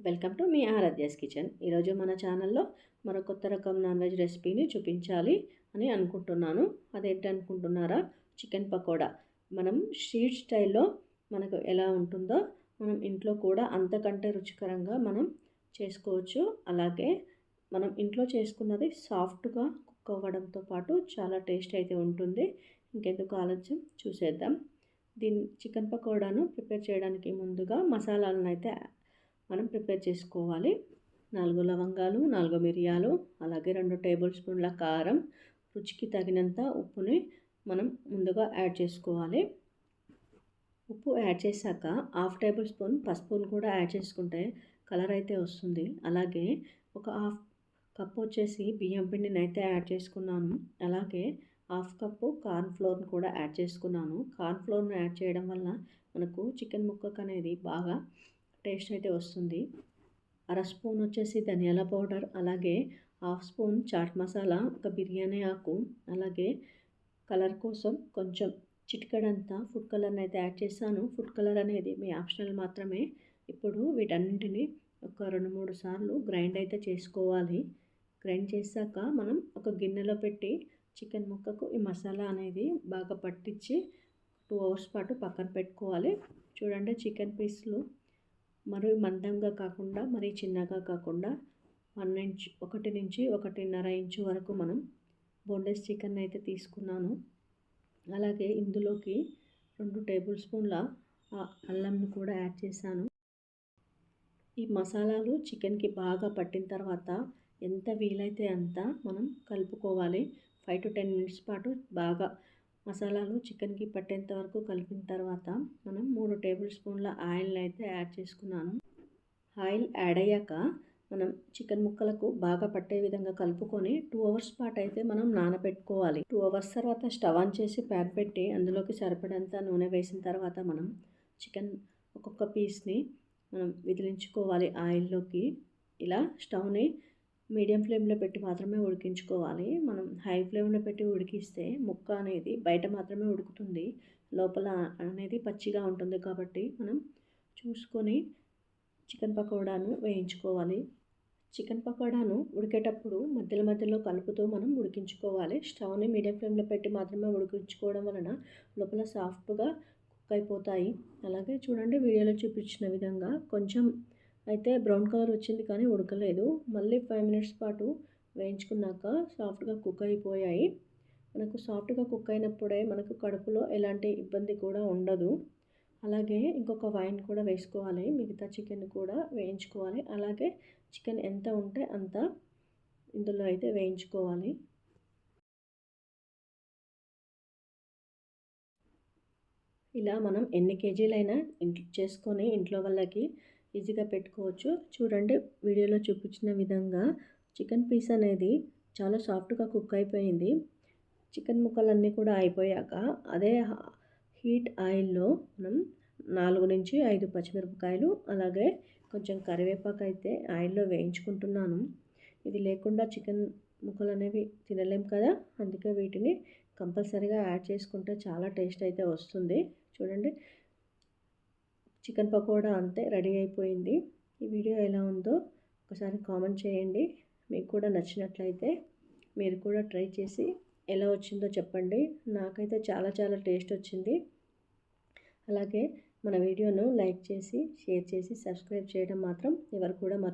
Welcome to మీ Aaradhya's kitchen. ఈరోజు మన ఛానల్లో మరో కొత్త రకం నాన్ వెజ్ రెసిపీని చూపించాలి అని అనుకుంటున్నాను. అదేంటి అనుకుంటున్నారా చికెన్ పకోడా. మనం స్ట్రీట్ స్టైల్లో మనకు ఎలా ఉంటుందో మనం ఇంట్లో కూడా అంతకంటే రుచికరంగా మనం చేసుకోవచ్చు. అలాగే మనం ఇంట్లో చేసుకున్నది సాఫ్ట్గా కుక్ అవ్వడంతో పాటు చాలా టేస్ట్ అయితే ఉంటుంది. ఇంకెందుకు ఆలోచన చూసేద్దాం. దీని చికెన్ పకోడాను ప్రిపేర్ చేయడానికి ముందుగా మసాలాలను అయితే మనం ప్రిపేర్ చేసుకోవాలి. నాలుగు లవంగాలు నాలుగు మిరియాలు అలాగే రెండు టేబుల్ స్పూన్ల కారం రుచికి తగినంత ఉప్పుని మనం ముందుగా యాడ్ చేసుకోవాలి. ఉప్పు యాడ్ చేశాక హాఫ్ టేబుల్ స్పూన్ పసుపును కూడా యాడ్ చేసుకుంటే కలర్ అయితే వస్తుంది. అలాగే ఒక హాఫ్ కప్ వచ్చేసి బియ్యం పిండిని అయితే యాడ్ చేసుకున్నాను. అలాగే హాఫ్ కప్పు కార్న్ ఫ్లోర్ని కూడా యాడ్ చేసుకున్నాను. కార్న్ ఫ్లోర్ని యాడ్ చేయడం వల్ల మనకు చికెన్ ముక్కకు అనేది బాగా టేస్ట్ అయితే వస్తుంది. అర స్పూన్ వచ్చేసి ధనియాల పౌడర్ అలాగే హాఫ్ స్పూన్ చాట్ మసాలా ఒక బిర్యానీ ఆకు అలాగే కలర్ కోసం కొంచెం చిటికడంతా ఫుడ్ కలర్ని అయితే యాడ్ చేశాను. ఫుడ్ కలర్ అనేది మీ ఆప్షనల్ మాత్రమే. ఇప్పుడు వీటన్నింటిని ఒక రెండు మూడు సార్లు గ్రైండ్ అయితే చేసుకోవాలి. గ్రైండ్ చేశాక మనం ఒక గిన్నెలో పెట్టి చికెన్ ముక్కకు ఈ మసాలా అనేది బాగా పట్టించి టూ అవర్స్ పాటు పక్కన పెట్టుకోవాలి. చూడండి చికెన్ పీస్లు మరి మందంగా కాకుండా మరీ చిన్నగా కాకుండా వన్ ఇంచ్ ఒకటి నుంచి ఒకటిన్నర ఇంచు వరకు మనం బోన్లెస్ చికెన్ అయితే తీసుకున్నాను. అలాగే ఇందులోకి రెండు టేబుల్ స్పూన్ల అల్లంని కూడా యాడ్ చేశాను. ఈ మసాలాలు చికెన్కి బాగా పట్టిన తర్వాత ఎంత వీలైతే అంత మనం కలుపుకోవాలి. ఫైవ్ టు టెన్ మినిట్స్ పాటు బాగా మసాలాలు చికెన్కి పట్టేంత వరకు కలిపిన తర్వాత మనం మూడు టేబుల్ స్పూన్ల ఆయిల్ని అయితే యాడ్ చేసుకున్నాను. ఆయిల్ యాడ్ అయ్యాక మనం చికెన్ ముక్కలకు బాగా పట్టే విధంగా కలుపుకొని టూ అవర్స్ పాటు అయితే మనం నానబెట్టుకోవాలి. టూ అవర్స్ తర్వాత స్టవ్ ఆన్ చేసి ప్యాన్ పెట్టి అందులోకి సరిపడంత నూనె వేసిన తర్వాత మనం చికెన్ ఒక్కొక్క పీస్ని మనం విదిలించుకోవాలి ఆయిల్లోకి. ఇలా స్టవ్ని మీడియం ఫ్లేమ్లో పెట్టి మాత్రమే ఉడికించుకోవాలి. మనం హై ఫ్లేమ్లో పెట్టి ఉడికిస్తే ముక్క అనేది బయట మాత్రమే ఉడుకుతుంది. లోపల అనేది పచ్చిగా ఉంటుంది కాబట్టి మనం చూసుకొని చికెన్ పకోడాను వేయించుకోవాలి. చికెన్ పకోడాను ఉడికేటప్పుడు మధ్యలో మధ్యలో కలుపుతూ మనం ఉడికించుకోవాలి. స్టవ్ని మీడియం ఫ్లేమ్లో పెట్టి మాత్రమే ఉడికించుకోవడం వలన లోపల సాఫ్ట్గా కుక్ అయిపోతాయి. అలాగే చూడండి వీడియోలో చూపించిన విధంగా కొంచెం అయితే బ్రౌన్ కలర్ వచ్చింది కానీ ఉడకలేదు. మళ్ళీ ఫైవ్ మినిట్స్ పాటు వేయించుకున్నాక సాఫ్ట్గా కుక్ అయిపోయాయి. మనకు సాఫ్ట్గా కుక్ అయినప్పుడే మనకు కడుపులో ఎలాంటి ఇబ్బంది కూడా ఉండదు. అలాగే ఇంకొక వైన్ కూడా వేసుకోవాలి. మిగతా చికెన్ కూడా వేయించుకోవాలి. అలాగే చికెన్ ఎంత ఉంటే అంత ఇందులో అయితే వేయించుకోవాలి. ఇలా మనం ఎన్ని కేజీలైనా ఇంట్లో చేసుకొని ఇంట్లో వాళ్ళకి ఈజీగా పెట్టుకోవచ్చు. చూడండి వీడియోలో చూపించిన విధంగా చికెన్ పీస్ అనేది చాలా సాఫ్ట్గా కుక్ అయిపోయింది. చికెన్ ముక్కలన్నీ కూడా అయిపోయాక అదే హీట్ ఆయిల్లో మనం నాలుగు నుంచి ఐదు పచ్చిమిరపకాయలు అలాగే కొంచెం కరివేపాకు అయితే ఆయిల్లో వేయించుకుంటున్నాను. ఇది లేకుండా చికెన్ ముక్కలు అనేవి తినలేం కదా అందుకే వీటిని కంపల్సరీగా యాడ్ చేసుకుంటే చాలా టేస్ట్ అయితే వస్తుంది. చూడండి చికెన్ పకోడా అంతే రెడీ అయిపోయింది. ఈ వీడియో ఎలా ఉందో ఒకసారి కామెంట్ చేయండి. మీకు కూడా నచ్చినట్లయితే మీరు కూడా ట్రై చేసి ఎలా వచ్చిందో చెప్పండి. నాకైతే చాలా చాలా టేస్ట్ వచ్చింది. అలాగే మన వీడియోను లైక్ చేసి షేర్ చేసి సబ్స్క్రైబ్ చేయడం మాత్రం ఎవరు కూడా మర్చి